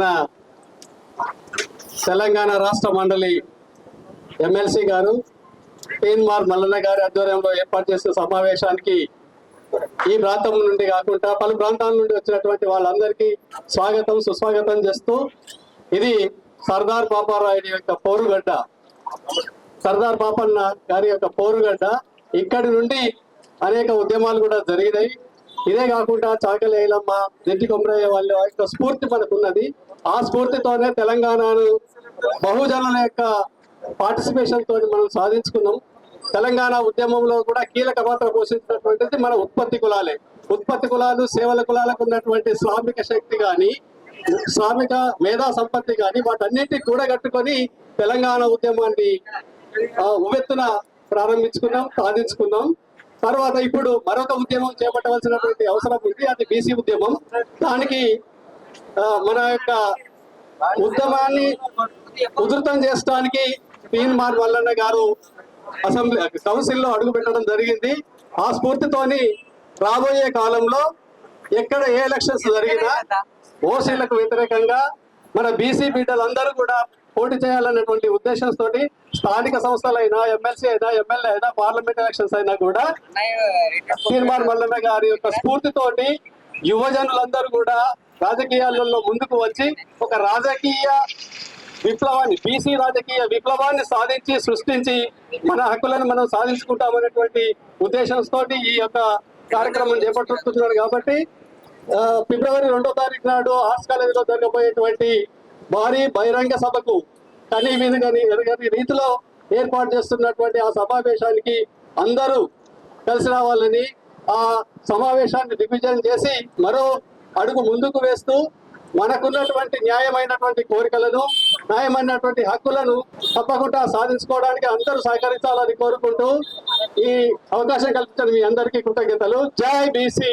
మన తెలంగాణ రాష్ట్ర మండలి ఎమ్మెల్సీ గారు తీన్మార్ మల్లన్న గారి ఆధ్వర్యంలో ఏర్పాటు చేసిన సమావేశానికి ఈ ప్రాంతం నుండి కాకుండా పలు ప్రాంతాల నుండి వచ్చినటువంటి వాళ్ళందరికీ స్వాగతం సుస్వాగతం చేస్తూ ఇది సర్దార్ పాపారాయుడి యొక్క పోరుగడ్డ. సర్దార్ పాపన్న గారి యొక్క పోరుగడ్డ. ఇక్కడి నుండి అనేక ఉద్యమాలు కూడా జరిగినాయి. ఇదే కాకుండా చాకలేయలమ్మ రెడ్డి కొమరయ్య వాళ్ళ యొక్క స్ఫూర్తి మనకున్నది. ఆ స్ఫూర్తితోనే తెలంగాణను బహుజనుల యొక్క పార్టిసిపేషన్ తోటి మనం సాధించుకున్నాం. తెలంగాణ ఉద్యమంలో కూడా కీలక పాత్ర పోషించినటువంటిది మన ఉత్పత్తి కులాలే. ఉత్పత్తి కులాలు సేవల కులాలకు ఉన్నటువంటి శ్రామిక శక్తి కానీ శ్రామిక మేధా సంపత్తి కానీ వాటన్నిటిని కూడగట్టుకొని తెలంగాణ ఉద్యమాన్ని ఆ, ఉవ్వెత్తున ప్రారంభించుకున్నాం సాధించుకున్నాం. తర్వాత ఇప్పుడు మరొక ఉద్యమం చేపట్టవలసినటువంటి అవసరం ఉంది అది బీసీ ఉద్యమం. దానికి మన యొక్క ఉద్యమాన్ని ఉధృతం చేయడానికి తీన్మార్ మల్లన్న గారు అసెంబ్లీ కౌన్సిల్లో అడుగు పెట్టడం జరిగింది. ఆ స్ఫూర్తితోని రాబోయే కాలంలో ఎక్కడ ఏ ఎలక్షన్స్ జరిగినా ఓసీలకు వ్యతిరేకంగా మన బీసీ బిడ్డలందరూ కూడా పోటీ చేయాలన్నటువంటి ఉద్దేశంతో స్థానిక సంస్థలైనా ఎమ్మెల్సీ అయినా ఎమ్మెల్యే అయినా పార్లమెంట్ ఎలక్షన్స్ అయినా కూడా తీర్మాన్ మల్లన్న గారి యొక్క స్ఫూర్తితోటి యువజనులందరూ కూడా రాజకీయాలలో ముందుకు వచ్చి ఒక రాజకీయ విప్లవాన్ని బీసీ రాజకీయ విప్లవాన్ని సాధించి సృష్టించి మన హక్కులను మనం సాధించుకుంటామనేటువంటి ఉద్దేశంతో ఈ యొక్క కార్యక్రమం చేపట్టుతున్నారు కాబట్టి ఫిబ్రవరి రెండో తారీఖు నాడు ఆర్ట్స్ కాలేజీలో జరగబోయేటువంటి భారీ బహిరంగ సభకు కనీ విధంగా ఎరగని రీతిలో ఏర్పాటు చేస్తున్నటువంటి ఆ సమావేశానికి అందరూ కలిసి రావాలని ఆ సమావేశాన్ని దిగ్విజయం చేసి మరో అడుగు ముందుకు వేస్తూ మనకున్నటువంటి న్యాయమైనటువంటి కోరికలను న్యాయమైనటువంటి హక్కులను తప్పకుండా సాధించుకోవడానికి అందరూ సహకరించాలని కోరుకుంటూ ఈ అవకాశం కల్పించిన మీ అందరికీ కృతజ్ఞతలు. జై బీసీ!